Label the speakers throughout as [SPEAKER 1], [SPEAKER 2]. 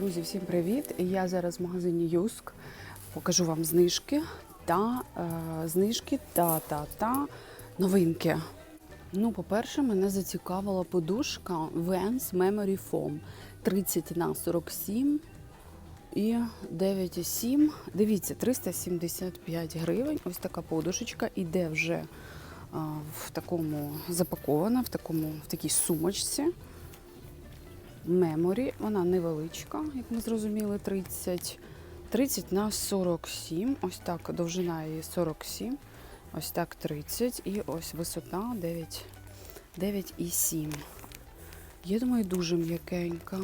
[SPEAKER 1] Друзі, всім привіт! Я зараз в магазині Юск. Покажу вам знижки та е, знижки та та та новинки. Ну, по-перше, мене зацікавила подушка Vans Memory Foam 30 на 47 і 9,7. Дивіться, 375 гривень. Ось така подушечка іде вже а, в такому запакована, в такому в такій сумочці. Меморі, вона невеличка, як ми зрозуміли, 30, 30 на 47. Ось так, довжина її 47, ось так 30 і ось висота 9, 9,7. Я думаю, дуже м'якенька.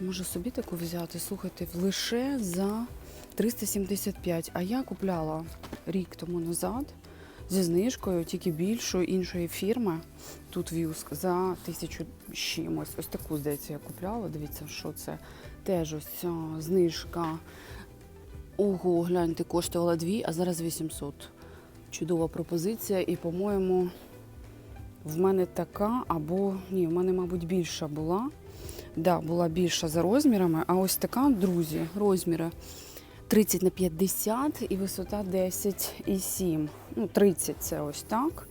[SPEAKER 1] Можу собі таку взяти, слухайте, лише за 375. А я купляла рік тому назад зі знижкою, тільки більшої іншої фірми. Тут в'юск за тисячу чимось. Ось таку, здається, я купляла. Дивіться, що це. Теж ось знижка. Ого, гляньте, коштувала 2, а зараз 800. Чудова пропозиція. І, по-моєму, в мене така, або ні, в мене, мабуть, більша була. Да, була більша за розмірами, а ось така, друзі, розміри 30 на 50 і висота 10,7. Ну, 30 це ось так.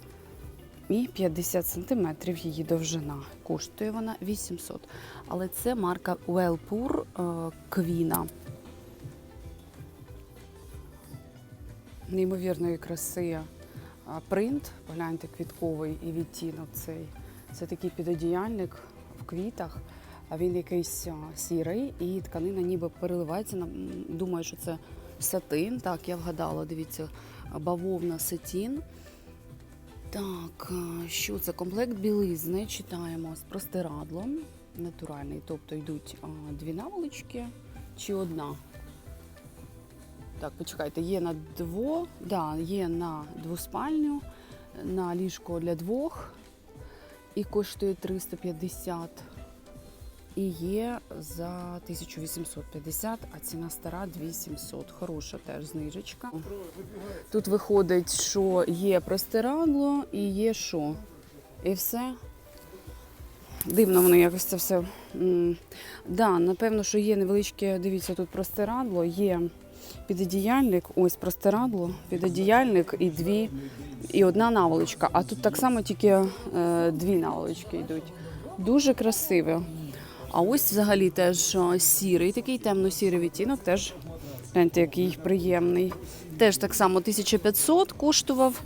[SPEAKER 1] І 50 сантиметрів її довжина. Коштує вона 800. Але це марка Wellpur Квіна. Неймовірної краси принт. Погляньте, квітковий і відтінок цей. Це такий підодіяльник в квітах. А він якийсь сірий, і тканина ніби переливається. Думаю, що це сатин. Так, я вгадала, дивіться, бавовна сатін. Так, що це? Комплект білизни читаємо з простирадлом натуральний. Тобто йдуть дві наволочки чи одна. Так, почекайте, є на дво, да, є на двоспальню, на ліжко для двох і коштує 350. І є за 1850, а ціна стара 2700. Хороша теж знижечка. Тут виходить, що є простирадло і є що? І все. Дивно воно якось це все. Да, напевно, що є невеличке, дивіться, тут простирадло, є підодіяльник, ось простирадло, підодіяльник і дві, і одна наволочка. А тут так само тільки е, дві наволочки йдуть. Дуже красиве. А ось взагалі теж е, сірий, такий темно-сірий відтінок, теж гляньте, який приємний. Теж так само 1500 коштував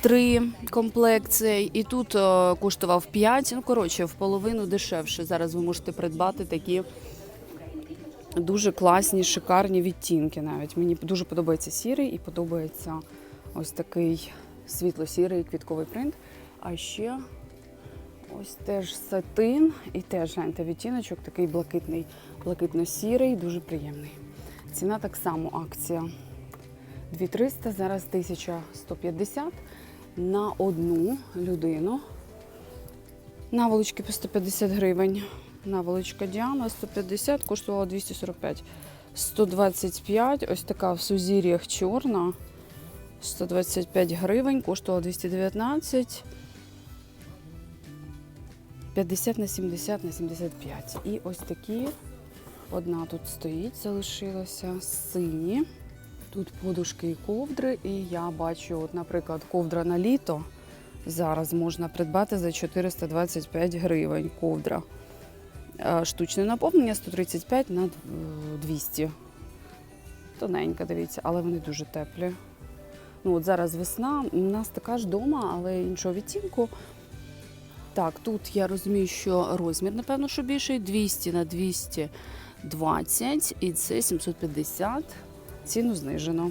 [SPEAKER 1] три комплекції, і тут е, коштував 5. Ну, коротше, в половину дешевше. Зараз ви можете придбати такі дуже класні, шикарні відтінки навіть. Мені дуже подобається сірий і подобається ось такий світло-сірий квітковий принт. А ще ось теж сатин і теж гляньте, відтіночок такий блакитний, блакитно-сірий, дуже приємний. Ціна так само акція 2300, зараз 1150 на одну людину. Наволочки по 150 гривень. Наволочка Діана 150, коштувала 245. 125, ось така в сузір'ях чорна. 125 гривень, коштувала 219. 50 на 70 на 75. І ось такі. Одна тут стоїть, залишилася сині. Тут подушки і ковдри, і я бачу, от, наприклад, ковдра на літо. Зараз можна придбати за 425 гривень ковдра. Е, Штучне наповнення 135 на е, 200. Тоненька, дивіться, але вони дуже теплі. Ну, от зараз весна, у нас така ж дома, але іншого відтінку. Так, тут я розумію, що розмір, напевно, що більший 200 на 220 і це 750. Ціну знижено.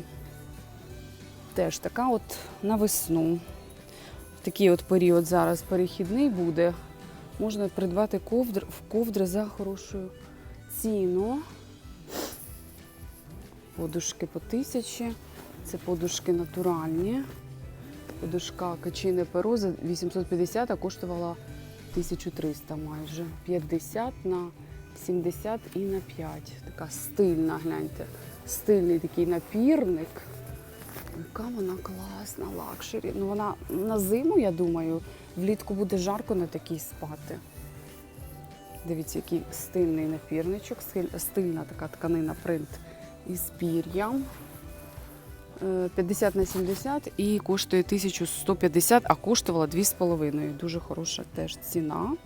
[SPEAKER 1] Теж така от на весну. Такий от період зараз перехідний буде. Можна придбати ковдр, в ковдри за хорошу ціну. Подушки по тисячі. Це подушки натуральні. Подушка качине перо за 850, а коштувала 1300 майже. 50 на 70 і на 5. Така стильна, гляньте. Стильний такий напірник. Яка вона класна, лакшері. Ну вона на зиму, я думаю, влітку буде жарко на такій спати. Дивіться, який стильний напірничок, стильна така тканина принт із пір'ям. Е, 50 на 70 і коштує 1150, а коштувала 2,5. Дуже хороша теж ціна.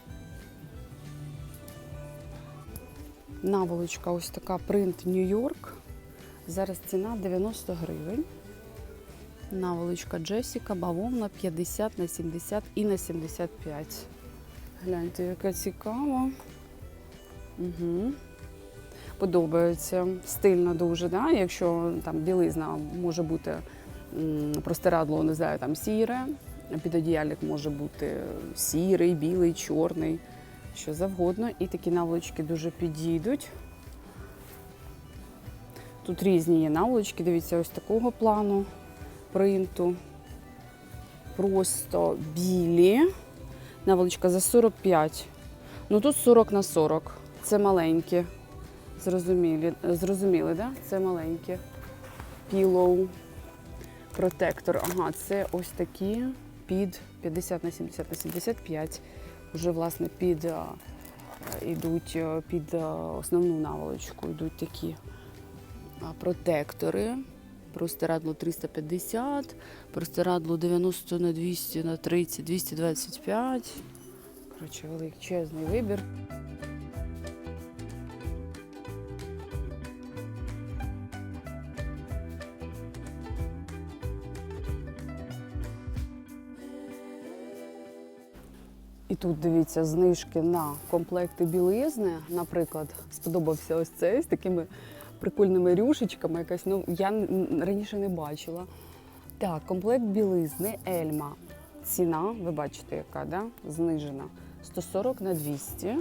[SPEAKER 1] Наволочка ось така принт Нью-Йорк. Зараз ціна 90 гривень. Наволочка Джесіка, бавовна 50 на 70 і на 75. Гляньте, яка цікава. Угу. Подобається. Стильно дуже, да? якщо там білизна може бути простирадло, не знаю, там сіре, підодіяльник може бути сірий, білий, чорний, що завгодно. І такі наволочки дуже підійдуть. Тут різні є наволочки, дивіться, ось такого плану принту. Просто білі. Наволочка за 45. Ну тут 40 на 40. Це маленькі. Зрозумілі, зрозуміли, да? Це маленькі. Pillow протектор. Ага, це ось такі під 50 на 70 на 75. Уже, власне, під а, ідуть під а, основну наволочку. Йдуть такі протектори. Простирадло 350, простирадло 90 на 200 на 30, 225. Коротше, величезний вибір. І тут дивіться знижки на комплекти білизни. Наприклад, сподобався ось цей з такими прикольними рюшечками. Якась ну я раніше не бачила. Так, комплект білизни Ельма. Ціна, ви бачите, яка да? знижена 140 на 200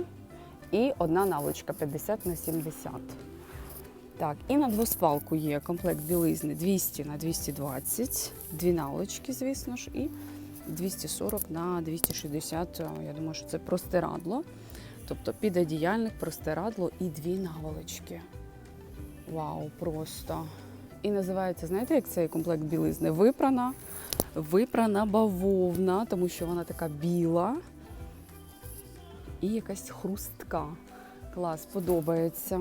[SPEAKER 1] і одна наволочка 50 на 70. Так, і на двоспалку є комплект білизни 200 на 220, дві наволочки, звісно ж, і 240 на 260. Я думаю, що це простирадло. Тобто підодіяльник, простирадло і дві наволочки. Вау, просто. І називається, знаєте, як цей комплект білизни? Випрана, випрана бавовна, тому що вона така біла і якась хрустка. Клас, подобається.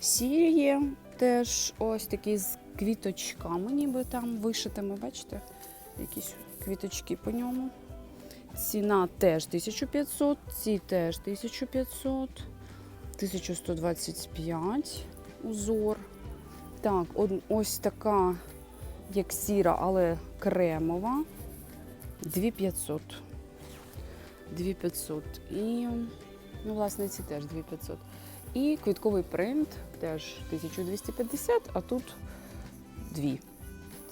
[SPEAKER 1] Сірі теж ось такі з квіточками, ніби там вишитими, бачите? Якісь квіточки по ньому. Ціна теж 1500, ці теж 1500, 1125 узор. Так, ось така, як сіра, але кремова. 2500. 2500. І, ну, власне, ці теж 2500. І квітковий принт теж 1250, а тут дві.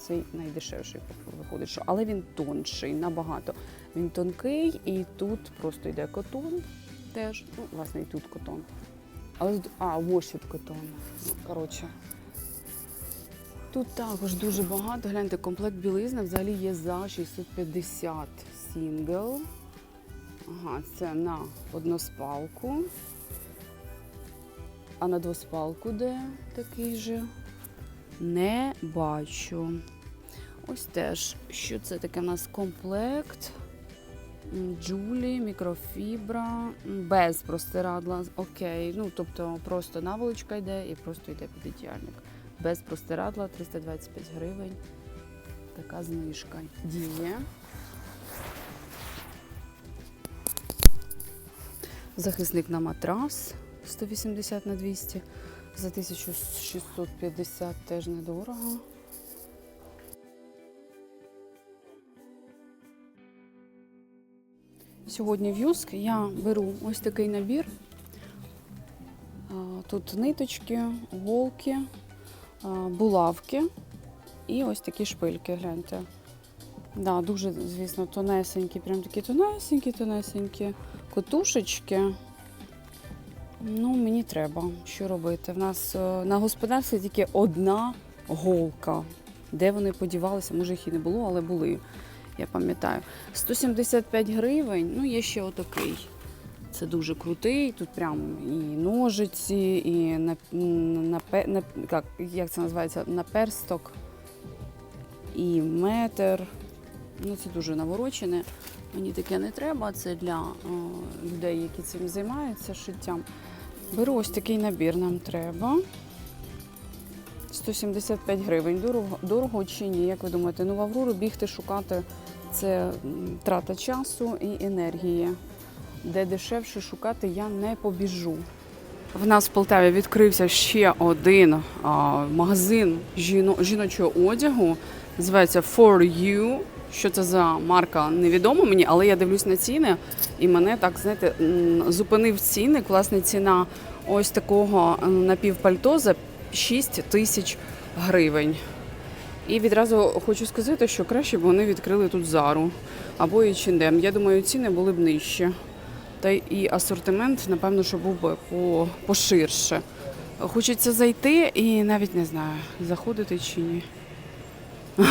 [SPEAKER 1] Цей найдешевший виходить, що але він тонший набагато. Він тонкий і тут просто йде котон теж. Ну, власне, і тут котон. Але а, вошіт котон. Ну, коротше. Тут також дуже багато. Гляньте, комплект білизни взагалі є за 650 сінгл. Ага, це на односпалку. А на двоспалку де такий же? Не бачу. Ось теж, що це таке у нас комплект. Джулі, мікрофібра, без простирадла. Окей. Ну, тобто просто наволочка йде і просто йде підодіяльник. Без простирадла 325 гривень. Така знижка діє. Захисник на матрас 180 на 200 за 1650 теж недорого. Сьогодні в Юск я беру ось такий набір. Тут ниточки, голки, булавки і ось такі шпильки, гляньте. Да, дуже, звісно, тонесенькі, прям такі тонесенькі, тонесенькі котушечки. Ну, мені треба. Що робити? В нас е, на господарстві тільки одна голка. Де вони подівалися? Може, їх і не було, але були. Я пам'ятаю. 175 гривень. Ну, є ще отакий. Це дуже крутий. Тут прям і ножиці, і на, на, на, як, як це називається? Наперсток, і метр. Ну, це дуже наворочене. Мені таке не треба. Це для е, людей, які цим займаються шиттям. Беру ось такий набір, нам треба. 175 гривень. Дорого, дорого чи ні? Як ви думаєте? Ну, в Аврору бігти шукати це трата часу і енергії. Де дешевше шукати я не побіжу. В нас в Полтаві відкрився ще один а, магазин жіно, жіночого одягу. Називається For You. Що це за марка, невідомо мені, але я дивлюсь на ціни, і мене так знаєте зупинив цінник. Власне, ціна ось такого напівпальто за 6 тисяч гривень. І відразу хочу сказати, що краще б вони відкрили тут зару або H&M. Я думаю, ціни були б нижче. Та і асортимент, напевно, що був би по, поширше. Хочеться зайти і навіть не знаю, заходити чи ні.